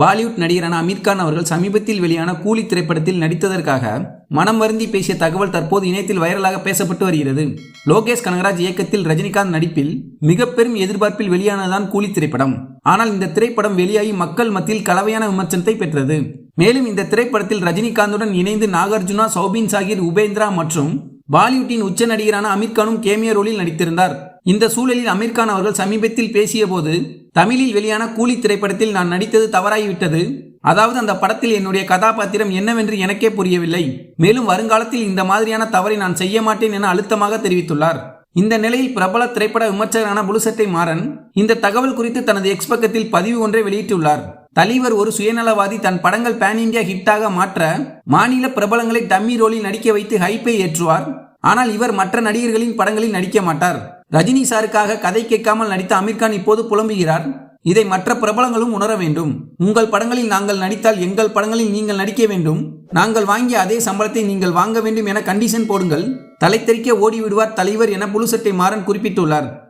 பாலிவுட் நடிகரான அமீர் கான் அவர்கள் சமீபத்தில் வெளியான கூலி திரைப்படத்தில் நடித்ததற்காக மனம் வருந்தி பேசிய தகவல் தற்போது இணையத்தில் வைரலாக பேசப்பட்டு வருகிறது. லோகேஷ் கனகராஜ் இயக்கத்தில் ரஜினிகாந்த் நடிப்பில் மிக பெரும் எதிர்பார்ப்பில் வெளியானதான் கூலி திரைப்படம். ஆனால் இந்த திரைப்படம் வெளியாகி மக்கள் மத்தியில் கலவையான விமர்சனத்தை பெற்றது. மேலும் இந்த திரைப்படத்தில் ரஜினிகாந்துடன் இணைந்து நாகார்ஜுனா சௌபின் சாகிர் உபேந்திரா மற்றும் பாலிவுட்டின் உச்ச நடிகரான அமீர் கானும் ரோலில் நடித்திருந்தார். இந்த சூழலில் அமீர்கான் அவர்கள் சமீபத்தில் பேசியபோது தமிழில் வெளியான கூலி திரைப்படத்தில் நான் நடித்தது தவறாகிவிட்டது. அதாவது அந்த படத்தில் என்னுடைய கதாபாத்திரம் என்னவென்று எனக்கே புரியவில்லை. மேலும் வருங்காலத்தில் இந்த மாதிரியான தவறை நான் செய்ய மாட்டேன் என அழுத்தமாக தெரிவித்துள்ளார். இந்த நிலையில் பிரபல திரைப்பட விமர்சகரான புலுசட்டை மாறன் இந்த தகவல் குறித்து தனது எக்ஸ் பக்கத்தில் பதிவு ஒன்றை வெளியிட்டுள்ளார். தலைவர் ஒரு சுயநலவாதி தன் படங்கள் பேன் இந்தியா ஹிட்டாக மாற்ற மாநில பிரபலங்களை டம்மி ரோலில் நடிக்க வைத்து ஹைப்பை ஏற்றுவார். ஆனால் இவர் மற்ற நடிகர்களின் படங்களில் நடிக்க மாட்டார். ரஜினி சாருக்காக கதை கேட்காமல் நடித்த அமீர்கான் இப்போது புலம்புகிறார். இதை மற்ற பிரபலங்களும் உணர வேண்டும். உங்கள் படங்களில் நாங்கள் நடித்தால் எங்கள் படங்களில் நீங்கள் நடிக்க வேண்டும். நாங்கள் வாங்கிய அதே சம்பளத்தை நீங்கள் வாங்க வேண்டும் என கண்டிஷன் போடுங்கள். தலை ஓடிவிடுவார் தலைவர் என புலுசட்டை மாறன் குறிப்பிட்டுள்ளார்.